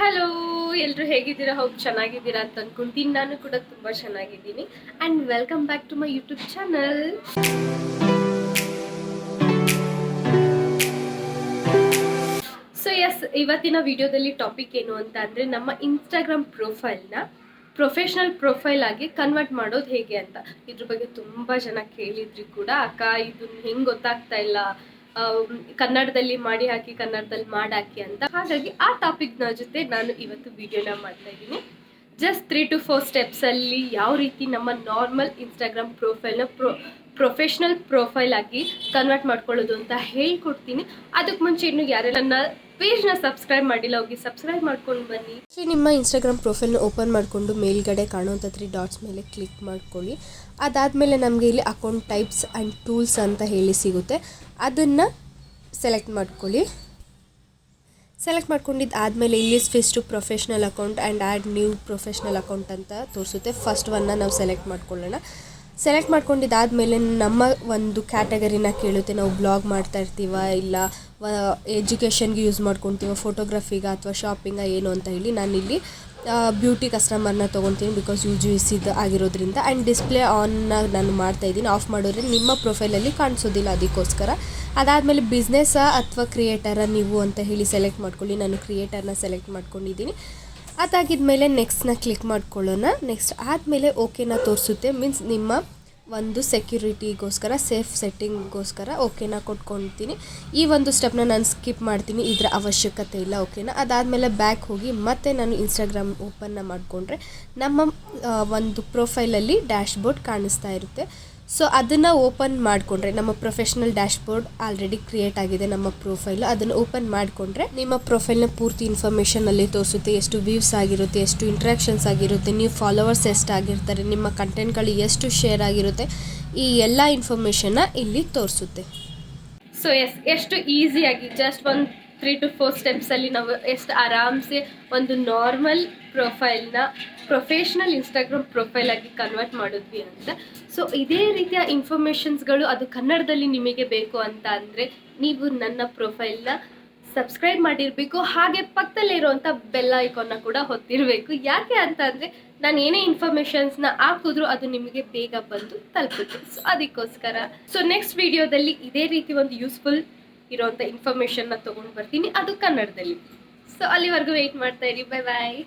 Hello ಎಲ್ಲರೂ ಹೇಗಿದ್ದೀರಾ? ಹೋಗಿ ಚೆನ್ನಾಗಿದ್ದೀರಾ ಅಂತ ಅನ್ಕೊಂತೀನಿ. ನಾನು ಕೂಡ ತುಂಬ ಚೆನ್ನಾಗಿದ್ದೀನಿ. And welcome back to my YouTube channel so yes ಇವತ್ತಿನ ವಿಡಿಯೋದಲ್ಲಿ ಟಾಪಿಕ್ ಏನು ಅಂತ ಅಂದರೆ ನಮ್ಮ ಇನ್ಸ್ಟಾಗ್ರಾಮ್ ಪ್ರೊಫೈಲ್ನ ಪ್ರೊಫೆಷ್ನಲ್ ಪ್ರೊಫೈಲ್ ಆಗಿ ಕನ್ವರ್ಟ್ ಮಾಡೋದು ಹೇಗೆ ಅಂತ. ಇದ್ರ ಬಗ್ಗೆ ತುಂಬ ಜನ ಕೇಳಿದ್ರಿ ಕೂಡ. ಅಕ್ಕ ಇದನ್ನ ಹೆಂಗೆ ಗೊತ್ತಾಗ್ತಾ ಇಲ್ಲ? ಕನ್ನಡದಲ್ಲಿ ಮಾಡಿ ಹಾಕಿ, ಕನ್ನಡದಲ್ಲಿ ಮಾಡಾಕಿ ಅಂತ. ಹಾಗಾಗಿ ಆ ಟಾಪಿಕ್ನ ಜೊತೆ ನಾನು ಇವತ್ತು ವಿಡಿಯೋನ ಮಾಡ್ತಾ ಇದ್ದೀನಿ. ಜಸ್ಟ್ ತ್ರೀ ಟು ಫೋರ್ ಸ್ಟೆಪ್ಸಲ್ಲಿ ಯಾವ ರೀತಿ ನಮ್ಮ ನಾರ್ಮಲ್ ಇನ್ಸ್ಟಾಗ್ರಾಮ್ ಪ್ರೊಫೈಲ್ನ ಪ್ರೊ ಪ್ರೊಫೆಷ್ನಲ್ ಪ್ರೊಫೈಲ್ ಆಗಿ ಕನ್ವರ್ಟ್ ಮಾಡ್ಕೊಳ್ಳೋದು ಅಂತ ಹೇಳ್ಕೊಡ್ತೀನಿ. ಅದಕ್ಕೆ ಮುಂಚೆ ಇನ್ನು ಯಾರೆಲ್ಲ ಪೇಜ್ನ ಸಬ್ಸ್ಕ್ರೈಬ್ ಮಾಡಿಲ್ಲ, ಹೋಗಿ ಸಬ್ಸ್ಕ್ರೈಬ್ ಮಾಡ್ಕೊಂಡು ಬನ್ನಿ. ನಿಮ್ಮ ಇನ್ಸ್ಟಾಗ್ರಾಮ್ ಪ್ರೊಫೈಲ್ನ ಓಪನ್ ಮಾಡಿಕೊಂಡು ಮೇಲ್ಗಡೆ ಕಾಣುವಂಥ ತ್ರೀ ಡಾಟ್ಸ್ ಮೇಲೆ ಕ್ಲಿಕ್ ಮಾಡ್ಕೊಳ್ಳಿ. ಅದಾದಮೇಲೆ ನಮಗೆ ಇಲ್ಲಿ ಅಕೌಂಟ್ ಟೈಪ್ಸ್ ಆ್ಯಂಡ್ ಟೂಲ್ಸ್ ಅಂತ ಹೇಳಿ ಸಿಗುತ್ತೆ. ಅದನ್ನು ಸೆಲೆಕ್ಟ್ ಮಾಡ್ಕೊಳ್ಳಿ. ಸೆಲೆಕ್ಟ್ ಮಾಡ್ಕೊಂಡಿದ್ದು ಆದಮೇಲೆ ಇಲ್ಲಿ switch to professional account and add new professional account ಅಂತ ತೋರಿಸುತ್ತೆ. ಫಸ್ಟ್ ಒನ್ನ ನಾವು ಸೆಲೆಕ್ಟ್ ಮಾಡ್ಕೊಳ್ಳೋಣ. ಸೆಲೆಕ್ಟ್ ಮಾಡ್ಕೊಂಡಿದ್ದಾದಮೇಲೆ ನಮ್ಮ ಒಂದು ಕ್ಯಾಟಗರಿನ ಕೇಳುತ್ತೆ. ನಾವು ಬ್ಲಾಗ್ ಮಾಡ್ತಾ ಇರ್ತೀವ, ಇಲ್ಲ ಎಜುಕೇಷನ್ಗೆ ಯೂಸ್ ಮಾಡ್ಕೊತೀವ ಫೋಟೋಗ್ರಫಿಗ ಅಥವಾ ಶಾಪಿಂಗ ಏನು ಅಂತ ಹೇಳಿ ನಾನಿಲ್ಲಿ ಬ್ಯೂಟಿ ಕಸ್ಟಮರ್ನ ತೊಗೊತೀನಿ ಬಿಕಾಸ್ ಯು ಜಿ ಇದು ಆಗಿರೋದ್ರಿಂದ ಆ್ಯಂಡ್ ಡಿಸ್ಪ್ಲೇ ಆನ್ ನಾನು ಮಾಡ್ತಾ ಇದ್ದೀನಿ. ಆಫ್ ಮಾಡಿದ್ರೆ ನಿಮ್ಮ ಪ್ರೊಫೈಲಲ್ಲಿ ಕಾಣಿಸೋದಿಲ್ಲ ಅದಕ್ಕೋಸ್ಕರ. ಅದಾದಮೇಲೆ ಬಿಸ್ನೆಸ್ಸಾ ಅಥವಾ ಕ್ರಿಯೇಟರ ನೀವು ಅಂತ ಹೇಳಿ ಸೆಲೆಕ್ಟ್ ಮಾಡ್ಕೊಳ್ಳಿ. ನಾನು ಕ್ರಿಯೇಟರ್ನ ಸೆಲೆಕ್ಟ್ ಮಾಡ್ಕೊಂಡಿದ್ದೀನಿ. ಅದಾಗಿದ್ಮೇಲೆ ನೆಕ್ಸ್ಟ್ನ ಕ್ಲಿಕ್ ಮಾಡ್ಕೊಳ್ಳೋಣ. ನೆಕ್ಸ್ಟ್ ಆದಮೇಲೆ ಓಕೆನ ತೋರಿಸುತ್ತೆ. ಮೀನ್ಸ್ ನಿಮ್ಮ ಒಂದು ಸೆಕ್ಯೂರಿಟಿಗೋಸ್ಕರ ಸೇಫ್ ಸೆಟ್ಟಿಂಗ್ಗೋಸ್ಕರ ಓಕೆನ ಕೊಟ್ಕೊಳ್ತೀನಿ. ಈ ಒಂದು ಸ್ಟೆಪ್ನ ನಾನು ಸ್ಕಿಪ್ ಮಾಡ್ತೀನಿ. ಇದರ ಅವಶ್ಯಕತೆ ಇಲ್ಲ ಓಕೆನಾ ಅದಾದಮೇಲೆ ಬ್ಯಾಕ್ ಹೋಗಿ ಮತ್ತೆ ನಾನು ಇನ್ಸ್ಟಾಗ್ರಾಮ್ ಓಪನ್ನ ಮಾಡಿಕೊಂಡ್ರೆ ನಮ್ಮ ಒಂದು ಪ್ರೊಫೈಲಲ್ಲಿ ಡ್ಯಾಶ್ಬೋರ್ಡ್ ಕಾಣಿಸ್ತಾ ಇರುತ್ತೆ. ಸೊ ಅದನ್ನು ಓಪನ್ ಮಾಡಿಕೊಂಡ್ರೆ, ನಮ್ಮ ಪ್ರೊಫೆಷ್ನಲ್ ಡ್ಯಾಶ್ಬೋರ್ಡ್ ಆಲ್ರೆಡಿ ಕ್ರಿಯೇಟ್ ಆಗಿದೆ ನಮ್ಮ ಪ್ರೊಫೈಲು ಅದನ್ನು ಓಪನ್ ಮಾಡಿಕೊಂಡ್ರೆ, ನಿಮ್ಮ ಪ್ರೊಫೈಲ್ನ ಪೂರ್ತಿ ಇನ್ಫಾರ್ಮೇಷನ್ ಅಲ್ಲಿ ತೋರಿಸುತ್ತೆ. ಎಷ್ಟು ವ್ಯೂಸ್ ಆಗಿರುತ್ತೆ, ಎಷ್ಟು ಇಂಟ್ರಾಕ್ಷನ್ಸ್ ಆಗಿರುತ್ತೆ, ನೀವು ಫಾಲೋವರ್ಸ್ ಎಷ್ಟು ಆಗಿರ್ತಾರೆ, ನಿಮ್ಮ ಕಂಟೆಂಟ್ಗಳು ಎಷ್ಟು ಶೇರ್ ಆಗಿರುತ್ತೆ, ಈ ಎಲ್ಲ ಇನ್ಫಾರ್ಮೇಷನ್ನ ಇಲ್ಲಿ ತೋರಿಸುತ್ತೆ. ಸೊ ಎಸ್ ಎಷ್ಟು ಈಸಿಯಾಗಿ ಜಸ್ಟ್ ಒಂದು ತ್ರೀ ಟು ಫೋರ್ ಸ್ಟೆಪ್ಸಲ್ಲಿ ನಾವು ಎಷ್ಟು ಆರಾಮ್ಸೆ ಒಂದು ನಾರ್ಮಲ್ ಪ್ರೊಫೈಲ್ನ ಪ್ರೊಫೆಷ್ನಲ್ ಇನ್ಸ್ಟಾಗ್ರಾಮ್ ಪ್ರೊಫೈಲ್ ಆಗಿ ಕನ್ವರ್ಟ್ ಮಾಡಿದ್ವಿ ಅಂತ. ಸೊ ಇದೇ ರೀತಿಯ ಇನ್ಫಾರ್ಮೇಷನ್ಸ್ಗಳು ಅದು ಕನ್ನಡದಲ್ಲಿ ನಿಮಗೆ ಬೇಕು ಅಂತ ಅಂದರೆ ನೀವು ನನ್ನ ಪ್ರೊಫೈಲ್ನ ಸಬ್ಸ್ಕ್ರೈಬ್ ಮಾಡಿರಬೇಕು, ಹಾಗೆ ಪಕ್ಕದಲ್ಲಿರುವಂಥ ಬೆಲ್ ಐಕಾನ್ನ ಕೂಡ ಹೊತ್ತಿರಬೇಕು. ಯಾಕೆ ಅಂತ ಅಂದರೆ ನಾನು ಏನೇ ಇನ್ಫಾರ್ಮೇಷನ್ಸ್ನ ಹಾಕಿದ್ರು ಅದು ನಿಮಗೆ ಬೇಗ ಬಂದು ತಲುಪುತ್ತೆ. ಸೊ ಅದಕ್ಕೋಸ್ಕರ. ಸೊ ನೆಕ್ಸ್ಟ್ ವಿಡಿಯೋದಲ್ಲಿ ಇದೇ ರೀತಿ ಒಂದು ಯೂಸ್ಫುಲ್ ಇರೋಂಥ ಇನ್ಫಾರ್ಮೇಷನ್ನ ತೊಗೊಂಡು ಬರ್ತೀನಿ. ಅದು ಕನ್ನಡದಲ್ಲಿ. ಸೊ ಅಲ್ಲಿವರೆಗೂ ವೆಯ್ಟ್ ಮಾಡ್ತಾ ಇರಿ. Bye bye